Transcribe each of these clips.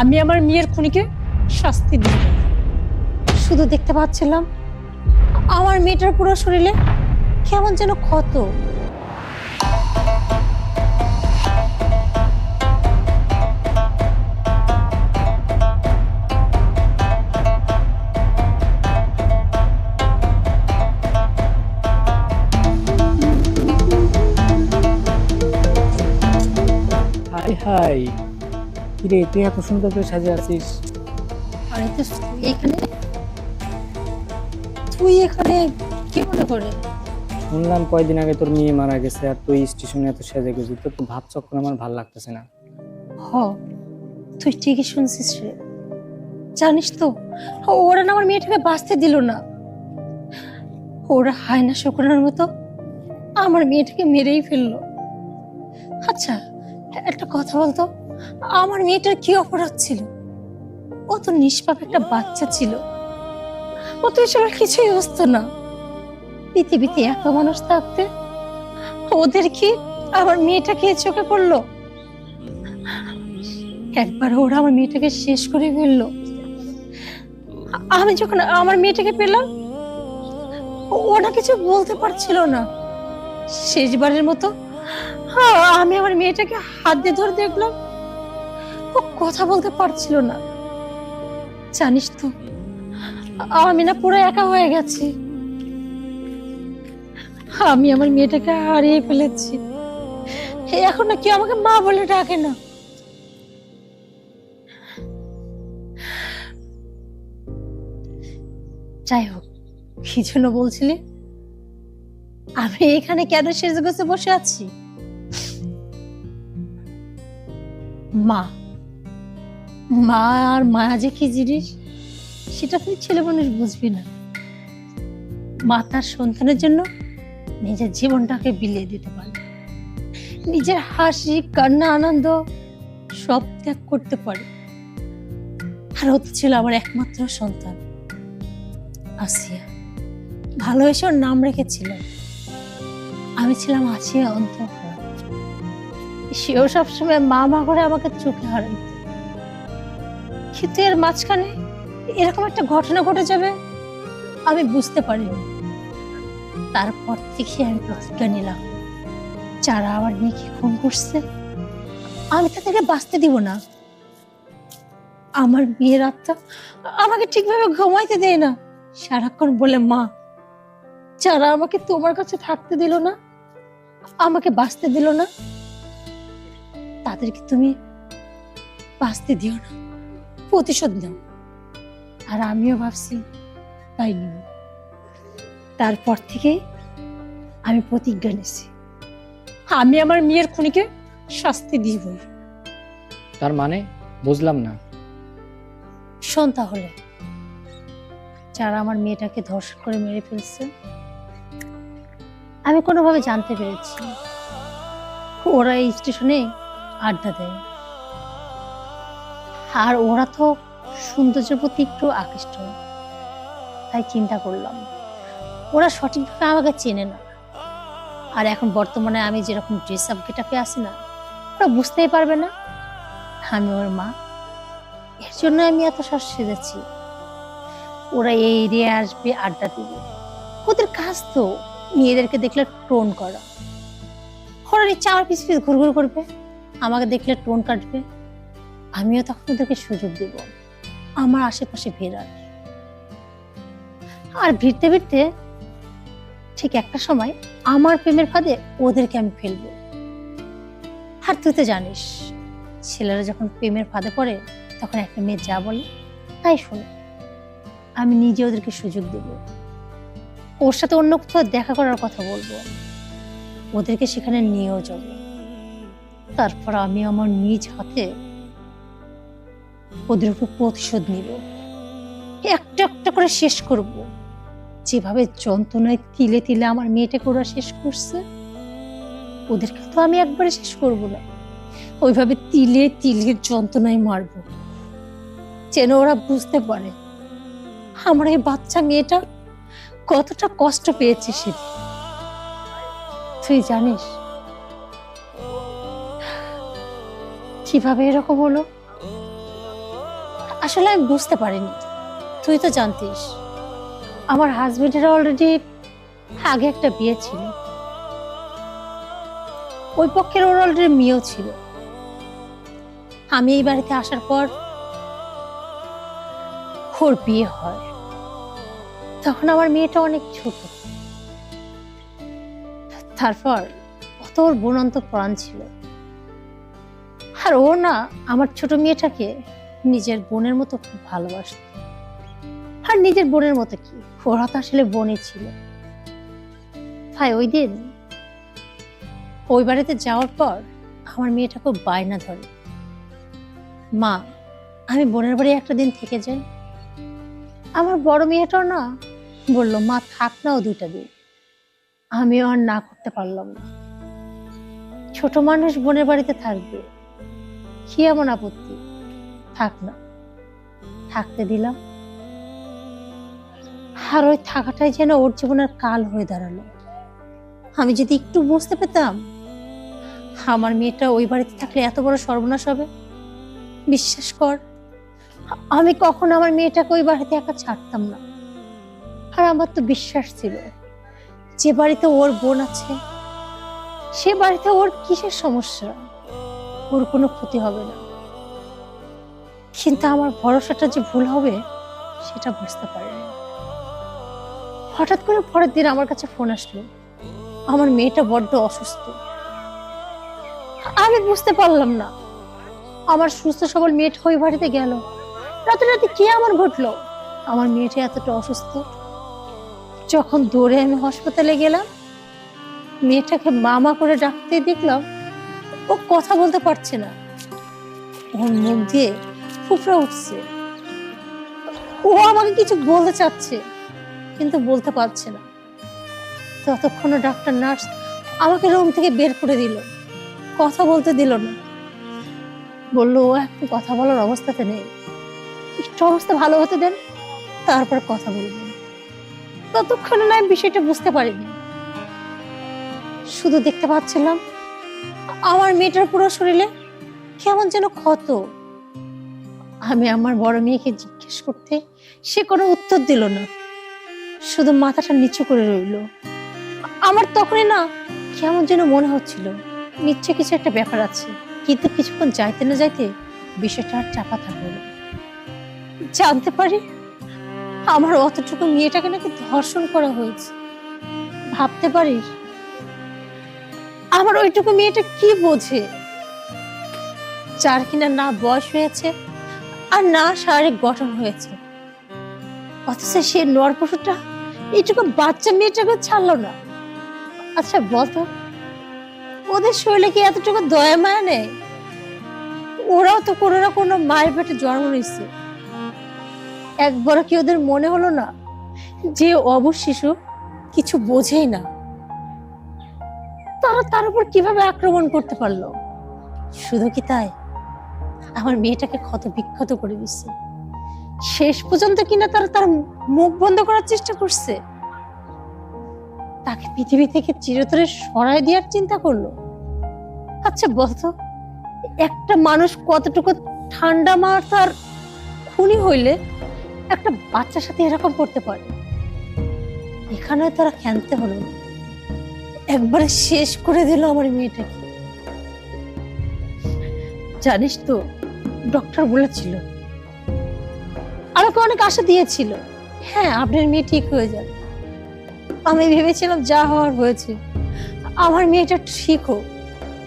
আমি আমার মেয়ের খুনিকে শাস্তি দিই শুধু দেখতে পাচ্ছিলাম আমার মেয়েটার পুরো শরীরে কেমন যেন ক্ষত। Hi hi. কিরে তুই এত সুন্দর করে সাজে আছিস। আর তো এখানে? তুই এখানে কি মনে করে? শুনলাম কয়দিন আগে তোর মেয়ে মারা গেছে আর তুই স্টেশনে এত সাজে গেছিস তোর তো ভাব চক্র আমার ভালো লাগতেছে না। হ তুই ঠিকই শুনছিস রে। জানিস তো ওরা না আমার মেয়েটাকে বাঁচতে দিল না। ওরা হায়না শকুনের মতো আমার মেয়েটাকে মেরেই ফেলল। আচ্ছা একটা কথা বলতো আমার মেয়েটার কি অপরাধ ছিল? ও তো নিষ্পাপ একটা বাচ্চা ছিল। ও তো এসবের কিছুই বুঝতো না। পৃথিবীতে এত মানুষ থাকতে ওদের কি আমার মেয়েটাকে চোখে পড়ল? একবার ওরা আমার মেয়েটাকে শেষ করে ফেলল। আমি যখন আমার মেয়েটাকে পেলাম, ওরা কিছু বলতে পারছিল না। শেষবারের মতো আ- আমি আমার মেয়েটাকে হাত দিয়ে ধরে দেখলাম। কথা বলতে পারছিল না। জানিস তো, আমি না পুরো একা হয়ে গেছি। আমি আমার মেয়েটাকে হারিয়ে ফেলেছি। এখন না কেউ আমাকে মা বলে ডাকে না। যাই হোক, কি জন্য বলছিলি? আমি এখানে কেন সেজে বসে আছি? মা। মা আর মায়া যে কি জিনিস, সেটা তুই ছেলে মানুষ বুঝবি না। মা তার সন্তানের জন্য নিজের জীবনটাকে বিলিয়ে দিতে পারে নিজের হাসি, কান্না, আনন্দ সব ত্যাগ করতে পারে। আর ও ছিল আমার একমাত্র সন্তান, আসিয়া। ভালোবেসে ওর নাম রেখেছিল। আমি ছিলাম আসিয়া অন্তঃ সেও সবসময় মা মা করে আমাকে চোখে হারাইত। কিন্তু এর মাঝখানে এরকম একটা ঘটনা ঘটে যাবে, আমি বুঝতে পারিনি। তারপর থেকে আমি প্রতিজ্ঞা নিলাম, যারা আমার মেয়েকে খুন করছে, আমি তাদেরকে বাঁচতে দিব না। আমার বিয়ের আত্মা আমাকে ঠিকভাবে ঘুমাইতে দেয় না, সারাক্ষণ বলে, মা, যারা আমাকে তোমার কাছে থাকতে দিল না, আমাকে বাঁচতে দিল না, তাদেরকে তুমি বাঁচতে দিও না। প্রতিশোধ নাও। আর আমিও ভাবছি তাই নিব। তারপর থেকে আমি প্রতিজ্ঞা নিছি। আমি আমার মেয়ের খুনিকে শাস্তি দিব। তার মানে বুঝলাম না। শোন তাহলে যারা আমার মেয়েটাকে ধর্ষণ করে মেরে ফেলছে আমি কোনোভাবে জানতে পেরেছি। ওরা এই স্টেশনে আড্ডা দেয়। আর ওরা তো সৌন্দর্যের প্রতি একটু আকৃষ্ট। তাই চিন্তা করলাম, ওরা সঠিকভাবে আমাকে চেনে না। আর এখন বর্তমানে আমি যেরকম ড্রেস আপ গেটাপে আসি না, ওরা বুঝতেই পারবে না আমি ওর মা। এর জন্য আমি এত শ্বাস সেজেছি। ওরা এই এরিয়ায় আসবে, আড্ডা দিবে। ওদের কাজ তো মেয়েদেরকে দেখলে টোন করা। ওরা ইচ্ছা আমার পিছ পিছ ঘুরঘুর করবে, আমাকে দেখলে টোন কাটবে। আমিও তখন ওদেরকে সুযোগ দেব। আমার আশেপাশে ভিড়ার। আর ভিড়তে ভিড়তে ঠিক একটা সময় আমার প্রেমের ফাঁদে ওদেরকে আমি ফেলব। আর তুই তো জানিস, ছেলেরা যখন প্রেমের ফাঁদে পড়ে, তখন একটা মেয়ে যা বলে, তাই শোনে। আমি নিজে ওদেরকে সুযোগ দেব। ওর সাথে অন্য কোথাও দেখা করার কথা বলব। ওদেরকে সেখানে নিয়েও যাব। তারপর আমি আমার নিজ হাতে ওদের উপর প্রতিশোধ নিব। একটা একটা করে শেষ করব। যেভাবে যন্ত্রণায় তিলে তিলে আমার মেয়েটাকে ওরা শেষ করছে, ওদেরকে তো আমি একবারে শেষ করব না। ওইভাবে তিলে তিলে যন্ত্রণায় মারবো। যেন ওরা বুঝতে পারে, আমার এই বাচ্চা মেয়েটা কতটা কষ্ট পেয়েছে সেদিন। তুই জানিস, কীভাবে এরকম হলো? আসলে আমি বুঝতে পারিনি। তুই তো জানতিস, আমার হাজবেন্ডের অলরেডি আগে একটা বিয়ে ছিল। ওই পক্ষের ওর অলরেডি মেয়েও ছিল। আমি এই বাড়িতে আসার পর ওর বিয়ে হয়। তখন আমার মেয়েটা অনেক ছোট। তারপর অত ওর বোনন্ত প্রাণ ছিল। আর ও না, আমার ছোট মেয়েটাকে নিজের বোনের মতো খুব ভালোবাসত। আর নিজের বোনের মতো কি? ওরা তো আসলে বোনই ছিল। তাই ওই দিন ওই বাড়িতে যাওয়ার পর আমার মেয়েটা খুব বায়না ধরে। মা, আমি বোনের বাড়ি একটা দিন থেকে যাই। আমার বড় মেয়েটাও না বলল, মা, থাক না ও দুইটা দিন। আমিও আর না করতে পারলাম না। ছোট মানুষ বোনের বাড়িতে থাকবে, কি এমন আপত্তি? থাক না। থাকতে দিলাম। আর ওই থাকাটাই যেন ওর জীবনের কাল হয়ে দাঁড়াল। আমি যদি একটু বুঝতে পেতাম, আমার মেয়েটা ওই বাড়িতে থাকলে এত বড় সর্বনাশ হবে। বিশ্বাস কর, আমি কখন আমার মেয়েটাকে ওই বাড়িতে একা ছাড়তাম না। আর আমার তো বিশ্বাস ছিল, যে বাড়িতে ওর বোন আছে, সে বাড়িতে ওর কিসের সমস্যা? ওর কোনো ক্ষতি হবে না। কিন্তু আমার ভরসাটা যে ভুল হবে, সেটা বুঝতে পারিনি। হঠাৎ করে পরের দিন আমার কাছে ফোন আসলো, আমার মেয়েটা বড্ড অসুস্থ। আমি বুঝতে পারলাম না, আমার সুস্থ সবল মেয়েটা ওই বাড়িতে গেল। রাতে রাতে কি আমার ঘটলো? আমার মেয়েটা এতটা অসুস্থ। যখন দৌড়ে আমি হাসপাতালে গেলাম, মেয়েটাকে মামা করে ডাকতে দেখলাম, ও কথা বলতে পারছে না। ওর মুখ দিয়ে ফুফরা উঠছে। ও আমাকে কিছু বলতে চাচ্ছে, কিন্তু বলতে পারছে না। ততক্ষণ ডাক্তার নার্স আমাকে রুম থেকে বের করে দিল। কথা বলতে দিল না। বলল, ও এখন কথা বলার অবস্থাতে নেই। একটু অবস্থা ভালো হতে দেন, তারপর কথা বলবেন ততক্ষণে না, আমি বিষয়টা বুঝতে পারিনি। শুধু দেখতে পাচ্ছিলাম, আমার মেয়েটার পুরো শরীরে কেমন যেন ক্ষত। আমি আমার বড় মেয়েকে জিজ্ঞেস করতে সে কোনো উত্তর দিল না। শুধু মাথাটা নিচু করে রইল। আমার তখনই না কেমন যেন মনে হচ্ছিল নিশ্চয় কিছু একটা ব্যাপার আছে, কিন্তু কিছুক্ষণ যাইতে না যাইতে বিষয়টা আর চাপা থাকল না। জানতে পারি আমার অতটুকু মেয়েটাকে নাকি ধর্ষণ করা হয়েছে। ভাবতে পারিস আমার ওইটুকু মেয়েটা কি বোঝে? যার কিনা না বয়স হয়েছে আর না শারীরিক গঠন হয়েছে। অথচ সে নরপশুটা এইটুকু বাচ্চা মেয়েটাকে ছাড়লো না। আচ্ছা বলতো, ওদের শরীরে কি এতটুকু দয়া মায়া নেই? ওরাও তো কোনো না কোনো মায়ের পেটে জন্ম নিচ্ছে একবার কি ওদের মনে হলো না যে অবশ শিশু কিছু বোঝেই না? তারা তার উপর কীভাবে আক্রমণ করতে পারল? শুধু কি তাই? আমার মেয়েটাকে ক্ষত বিক্ষত করে দিচ্ছে শেষ পর্যন্ত কিনা তারা তার মুখ বন্ধ করার চেষ্টা করছে। তাকে পৃথিবী থেকে চিরতরে সরাই দেওয়ার চিন্তা করল। আচ্ছা বলতো, একটা মানুষ কতটুকু ঠান্ডা মাথার খুনি হইলে একটা বাচ্চার সাথে এরকম করতে পারে? এখানে তারা ক্ষান্ত হলো। একবারে শেষ করে দিল আমার মেয়েটাকে। জানিস তো ডক্টর বলেছিল। আমাকে অনেক আশা দিয়েছিল। হ্যাঁ আপনার মেয়ে ঠিক হয়ে যাবে। আমি ভেবেছিলাম যা হওয়ার হয়েছে, আমার মেয়েটা ঠিক হোক।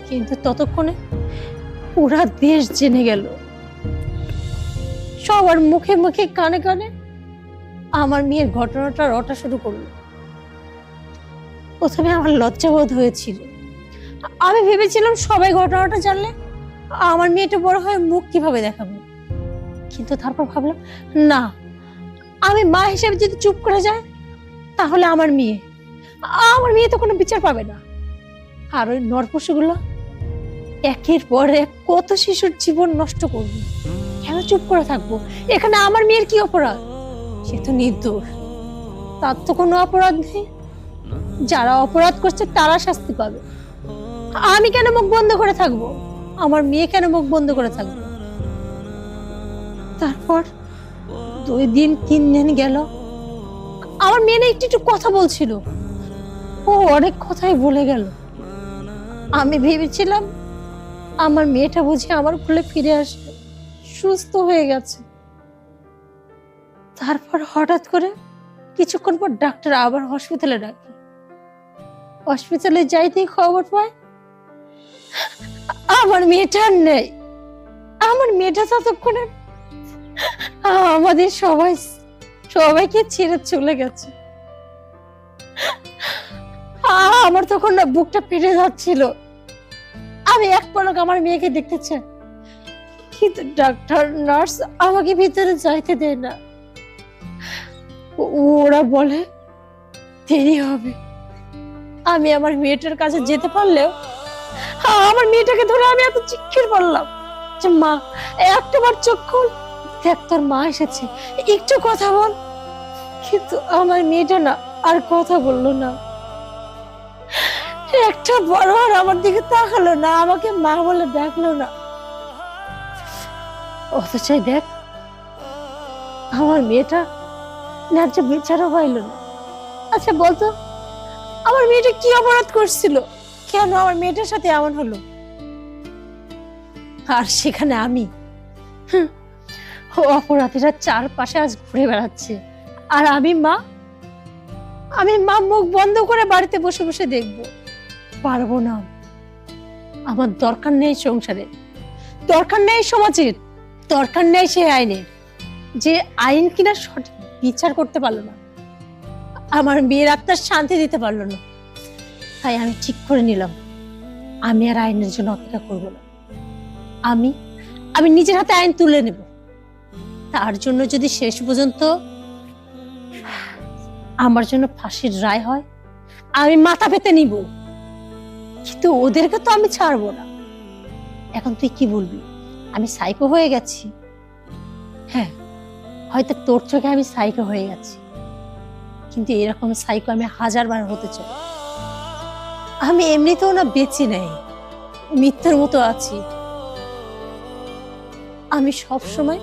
কিন্তু ততক্ষণে পুরা দেশ জেনে গেল। সবার মুখে মুখে কানে কানে আমার মেয়ের ঘটনাটা রটা শুরু করল। প্রথমে আমার লজ্জাবোধ হয়েছিল। আমি ভেবেছিলাম সবাই ঘটনাটা জানলে আমার মেয়েটা বড় হয়ে মুখ কীভাবে দেখাবো? কিন্তু তারপর ভাবলাম, না, আমি মা হিসেবে যদি চুপ করে যায় তাহলে আমার মেয়ে আমার মেয়ে তো কোনো বিচার পাবে না। আর ওই নরপশুগুলো একের পর এক কত শিশুর জীবন নষ্ট করবে। কেন চুপ করে থাকব? এখানে আমার মেয়ের কি অপরাধ? সে তো নির্দোষ। তার তো কোনো অপরাধ নেই। যারা অপরাধ করছে, তারা শাস্তি পাবে। আমি কেন মুখ বন্ধ করে থাকব? আমার মেয়ে কেন মুখ বন্ধ করে থাকবে? তারপর দুই দিন, তিন দিন গেল। আমার মেয়ে একটু একটু কথা বলছিল। ও অনেক কথাই বলে গেল। আমি ভেবেছিলাম আমার মেয়েটা বুঝি আমার কোলে ফিরে আসবে। সুস্থ হয়ে গেছে। তারপর হঠাৎ করে কিছুক্ষণ পর ডাক্তার আবার হসপিটালে ডাকে। হসপিটালে যাইতেই খবর পায় আমার মেয়েটা আর নেই। আমার মেয়েটা ততক্ষণে আমাদের সবাই সবাইকে ছেড়ে চলে গেছে। আমার তখন না বুকটা ফেটে যাচ্ছিল। আমি এক পলক আমার মেয়েকে দেখতে চাই কিন্তু ডাক্তার, নার্স আমাকে ভিতরে যাইতে দেয় না। ওরা বলে, দেরি হবে। আমি আমার মেয়েটার কাছে যেতে পারলেও আমার মেয়েটাকে ধরে আমি এত চিৎকার করলাম যে মা, একটাবার চোখ খোল। দেখ, তোর মা এসেছে। একটু কথা বল। কিন্তু আমার মেয়েটা না আর কথা বলল না। একটা বড় আর আমার দিকে তাকালো না, আমাকে মা বলে ডাকলো না। অথচ দেখ, আমার মেয়েটা ন্যায্য বিচারও পাইল না। আচ্ছা বলতো, আমার মেয়েটা কি অপরাধ করছিল? কেন আমার মেয়েটার সাথে এমন হলো? আর সেখানে আমি? অপরাধীরা চারপাশে আজ ঘুরে বেড়াচ্ছে। আর আমি মা? আমি মা মুখ বন্ধ করে বাড়িতে বসে বসে দেখব। পারব না। আমার দরকার নেই সংসারে। দরকার নেই সমাজের। দরকার নেই সে আইনের। যে আইন কিনা সঠিক বিচার করতে পারল না। আমার মেয়ের আত্মার শান্তি দিতে পারল না। তাই আমি ঠিক করে নিলাম। আমি আর আইনের জন্য অপেক্ষা করব না। আমি আমি নিজের হাতে আইন তুলে নেব। তার জন্য যদি শেষ পর্যন্ত আমার জন্য ফাঁসির রায় হয়, আমি মাথা পেতে নিব। কিন্তু ওদেরকে তো আমি ছাড়বো না। এখন তুই কি বলবি? আমি সাইকো হয়ে গেছি। হ্যাঁ হয়তো তোর চোখে আমি সাইকো হয়ে গেছি। কিন্তু এরকম সাইকো আমি হাজার বার হতে চাই। আমি এমনিতেও না বেঁচে নেই। মিথ্যের মতো আছি। আমি সব সময়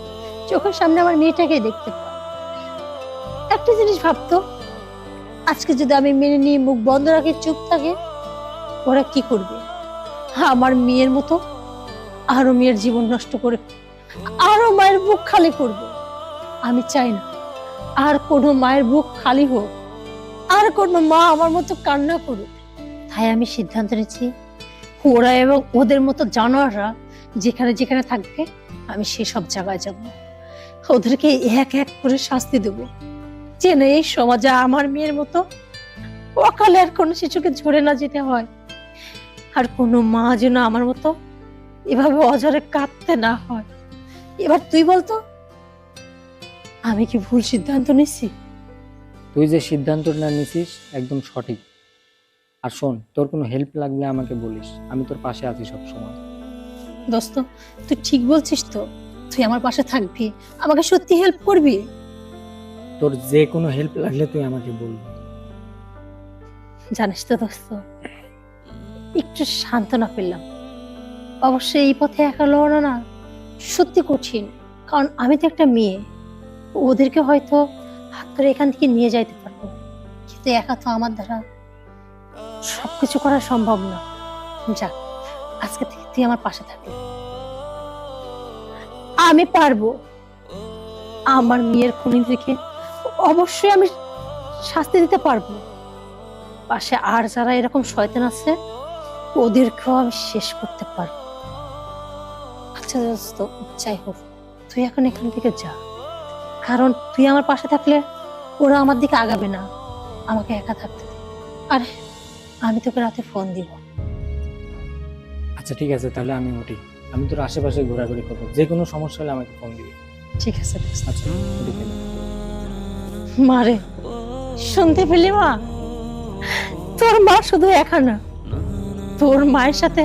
চোখের সামনে আমার মেয়েটাকে দেখতে পাই। একটা জিনিস ভাবতো, আজকে যদি আমি মেনে নিয়ে মুখ বন্ধ রাখি, চুপ থাকে, ওরা কি করবে? হ্যাঁ আমার মেয়ের মতো আরও মেয়ের জীবন নষ্ট করে আরও মায়ের বুক খালি করবে। আমি চাই না আর কোনো মায়ের বুক খালি হোক, আর কোনো মা আমার মতো কান্না করুক। তাই আমি সিদ্ধান্ত নিচ্ছি ওরা এবং ওদের মতো জানোয়াররা যেখানে যেখানে থাকবে, আমি সেসব জায়গায় যাব। ওদেরকে এক এক করে শাস্তি দেব। যেন এই সমাজে আমার মেয়ের মতো অকালে আর কোনো শিশুকে ঝরে না যেতে হয়। আর কোনো মা যেন আমার মতো এভাবে অজরে কাঁদতে না হয়। এবার তুই বলতো, আমি কি ভুল সিদ্ধান্ত নিচ্ছি তুই যে সিদ্ধান্তটা নিছিস একদম সঠিক। আর শোন তোর কোনো হেল্প লাগলে আমাকে বলিস আমি তোর পাশে আছি সব সময় দোস্ত তুই ঠিক বলছিস তো তুই আমার পাশে থাকবি আমাকে সত্যি হেল্প করবি? তোর যে কোনো হেল্প লাগলে তুই আমাকে বলবি। জানিস তো দোস্ত একটু সান্ত্বনা পেলাম। অবশ্যই এই পথে একা লড়ানো না সত্যি কঠিন কারণ আমি তো একটা মেয়ে। ওদেরকে হয়তো হাত ধরে এখান থেকে নিয়ে যাইতে পারব কিন্তু একা তো আমার দ্বারা সবকিছু করা সম্ভব না। যাক, আজকে থেকে তুই আমার পাশে থাকবি। আমি পারব। আমার মেয়ের খুনি থেকে অবশ্যই আমি শাস্তি দিতে পারব। পাশে আর যারা এরকম শয়তান আছে, ওদেরকেও আমি শেষ করতে পারব। আচ্ছা দোস্ত, যাই হোক, তুই এখন এখান থেকে যা। কারণ তুই আমার পাশে থাকলে ওরা আমার দিকে আগাবে না। আমাকে একা থাকতে আর আমি তোকে রাতে ফোন দিব। আচ্ছা ঠিক আছে তাহলে আমি উঠি। আমি তোর আশেপাশে ঘোরাঘুরি করব। যে কোনো সমস্যা হলে আমাকে ফোন দিবি। ঠিক আছে আচ্ছা মারে শুনতে পেলি মা? তোর মা শুধু একা না তোর মায়ের সাথে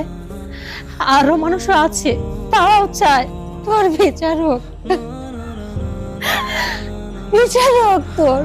আরও মানুষও আছে তাও চায় তোর বিচার হোক বিচার হোক তোর।